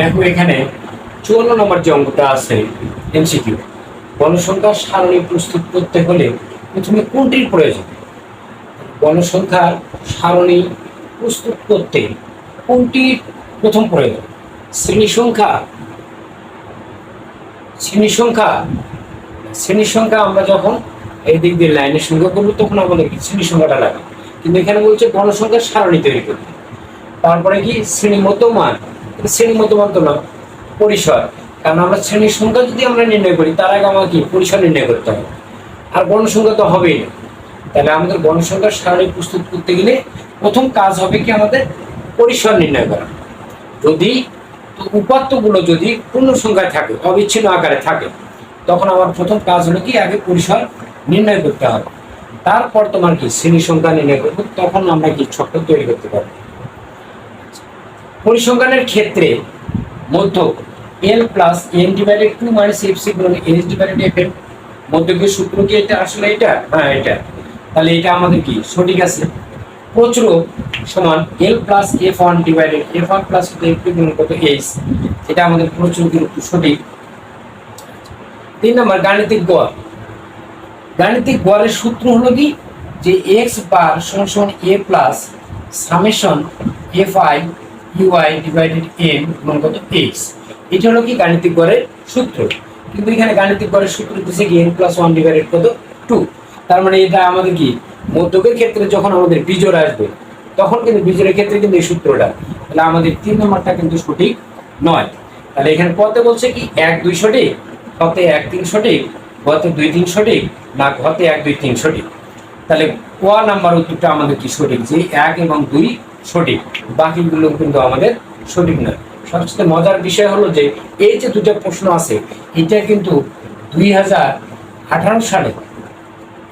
দেখো এখানে চুয়ান্ন নম্বর যে অঙ্কটা আছে এমসিকিউ গণসংখ্যার সারণী প্রস্তুত করতে হলে প্রথমে কোনটির প্রয়োজন? গণসংখ্যার সারণী প্রস্তুত করতে কোনটির প্রথম প্রয়োজন? শ্রেণি সংখ্যা শ্রেণি সংখ্যা শ্রেণি সংখ্যা আমরা যখন এই দিক দিয়ে লাইনের সংখ্যা করব, তখন আমাদের শ্রেণি সংখ্যাটা লাগে। কিন্তু এখানে বলছে গণসংখ্যার সারণী তৈরি করতে। তারপরে কি? শ্রেণি মতমান শ্রেণি মতমান তো না, পরিসর। কারণ আমরা শ্রেণির সংখ্যা যদি আমরা নির্ণয় করি, তার আগে আমাকে পরিসর নির্ণয় করতে হবে। আর গণসংখ্যা তো হবেই না। তাহলে আমাদের গণসংখ্যার সারণী প্রস্তুত করতে গেলে প্রথম কাজ হবে কি আমাদের পরিসর নির্ণয় করা। যদি উপাত্তগুলো যদি পূর্ণ সংখ্যায় থাকে, অবিচ্ছিন্ন আকারে থাকে, তখন আমার প্রথম কাজ হলো কি? আগে পরিসর নির্ণয় করতে হবে। তারপর তোমার কি? শ্রেণি সংখ্যা নির্ণয় করব, তখন আমরা কি ছক্ক তৈরি করতে পারব? পরিসংখ্যানের ক্ষেত্রে মধ্য L plus N divided two minus F C গুণ এস ডিভাইডেড এফ এর মধ্যকের সূত্র কি এটা? আসলে এটা? হ্যাঁ এটা। তাহলে এটা আমাদের কি? সঠিক আছে। প্রচুর সমান L plus F one divided F one plus F two গুণ কত এইচ এটা আমাদের প্রচুর কিন্তু সঠিক। তিন নম্বর, গাণিতিক গড়। গাণিতিক গড়ের সূত্র হলো কি? যে এক্স বার সমান সমান A plus summation F I U I divided N গুণ কত এইচ এটা হলো কি গাণিতিক গড়ের সূত্র। কিন্তু এখানে গাণিতিক গড়ের সূত্র দিচ্ছে কি এন প্লাস ওয়ান ডিভাইডেড কত? টু তার মানে এটা আমাদের কি? মধ্যকের ক্ষেত্রে যখন আমাদের বিজোড় আসবে, তখন কিন্তু বিজোড়ের ক্ষেত্রে কিন্তু এই সূত্রটা। তাহলে আমাদের তিন নম্বরটা কিন্তু সঠিক নয়। তাহলে এখানে পথে বলছে কি, এক, দুই সঠিক হতে এক, তিন সঠিক গতে দুই, তিন সঠিক, না ঘতে এক, দুই, তিন সঠিক। তাহলে কোয়া নাম্বার উত্তরটা আমাদের কি সঠিক? যে এক এবং দুই সঠিক। বাকিগুলো কিন্তু আমাদের সঠিক নয়। সবচেয়ে মজার বিষয় হলো যে এই যে দুটো প্রশ্ন আছে, এটা কিন্তু দুই হাজার আঠারো সালে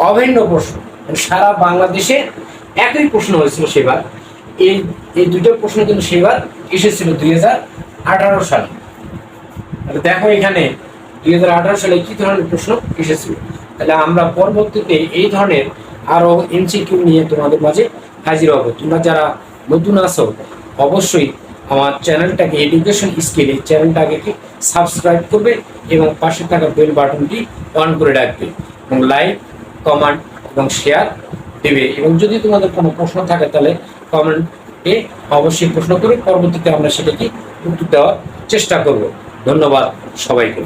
অভিন্ন প্রশ্ন। মানে সারা বাংলাদেশে একই প্রশ্ন হয়েছিল সেবার। এই এই দুটো প্রশ্ন কিন্তু সেবার এসেছিল দুই হাজার আঠারো সালে। দেখো এখানে দুই হাজার আঠারো সালে কি ধরনের প্রশ্ন এসেছিল। তাহলে আমরা পরবর্তীতে এই ধরনের আরও এমসিকিউ নিয়ে তোমাদের মাঝে হাজির হব। তোমরা যারা নতুন আসো অবশ্যই আমার চ্যানেলটাকে এডুকেশন স্কিল চ্যানেলটাকে সাবস্ক্রাইব করবে এবং পাশে থাকা বেল বাটনটি অন করে রাখবে এবং লাইক কমেন্ট এবং শেয়ার দেবে। এবং যদি তোমাদের কোনো প্রশ্ন থাকে, তাহলে কমেন্টে অবশ্যই প্রশ্ন করে পরবর্তীতে আমরা সেটাকে উত্তর দেওয়ার চেষ্টা করব। ধন্যবাদ সবাইকে।